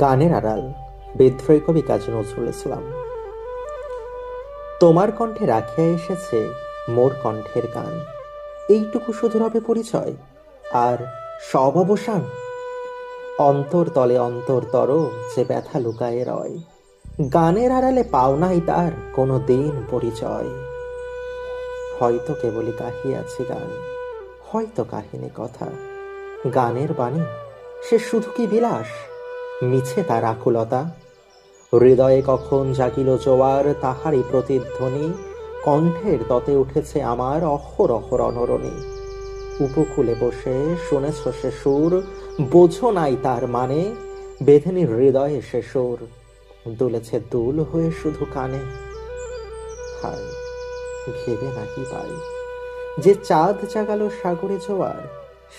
গানের আড়াল বিদ্রোহী কবি কাজী নজরুল ইসলাম। তোমার কণ্ঠে রাখিয়া এসেছে মোর কণ্ঠের গান। এইটুকু শুধু হবে পরিচয়, আর সব অবসান? অন্তর তলে অন্তরতর যে ব্যথা লুকায়ে রয়। গানের আড়ালে পাও নাই তার কোনো দিন পরিচয়। হয়তো কেবলই কাহিয়াছি গান, হয়তো কাহিনী কথা। গানের বাণী, সে শুধু কি বিলাস? মিছে তার আকুলতা। হৃদয়ে কখন জাগিল জোয়ার, তাহারই প্রতিধ্বনি। কণ্ঠের ততে উঠেছে আমার অহরহ অনরণী উপকূলে বসে শুনেছ সে সুর, বোঝো নাই তার মানে। বেঁধেনি হৃদয়ে সে সুর, দুলেছে দুল হয়ে শুধু কানে। হায় ভেবে নাকি পাই। যে চাঁদ জাগালো সাগরে জোয়ার,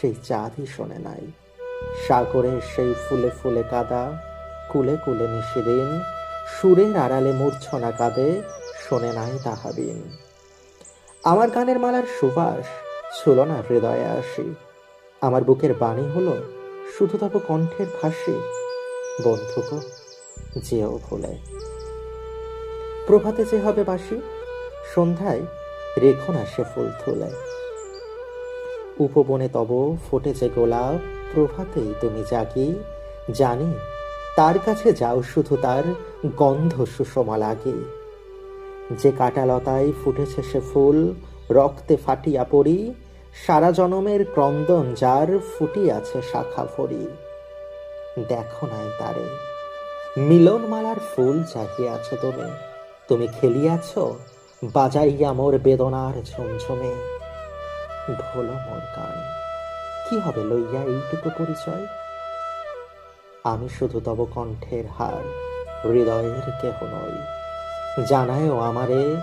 সেই চাঁদই শোনে নাই। সাগরের সেই ফুলে ফুলে কাদা, কুলে কুলে নিষিদিন সুরের আড়ালে মূর্ছনা কাঁদে, শোনে নাই তাহাবিন। আমার গানের মালার সুবাস ছিল না হৃদয়ে আসি। আমার বুকের বাণী হলো শুধু তব কণ্ঠের ফাঁসি বন্ধুক যেও ভুলে। প্রভাতে যে হবে বাসি সন্ধ্যায় রেখো না সে ফুল তুলে উপবনে তব ফুটেছে গোলাপ, প্রভাতেই তুমি জাগি। জানি, তার কাছে যাও শুধু তার গন্ধ সুষমা লাগে। যে কাটালতায় ফুটেছে সে ফুল, রক্তে ফাটিয়া পড়ি। সারা জনমের ক্রন্দন যার ফুটিয়াছে শাখা ফড়ি দেখো নাই তারে মিলন মালার ফুল চাহিয়াছ তুমি। তুমি খেলিয়াছ, বাজাইয়া মোর বেদনার ঝুমঝুমে। ভোলো মোর গান কি হবে লইয়া এইটুকু পরিচয়? আমি শুধু তব কণ্ঠের হার, হৃদয়ের কেহ নই। জানায়ও আমারে,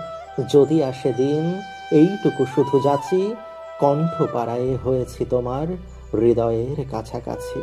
যদি আসে দিন এইটুকু শুধু যাচি কণ্ঠ পাড়ায় হয়েছি তোমার হৃদয়ের কাছাকাছি।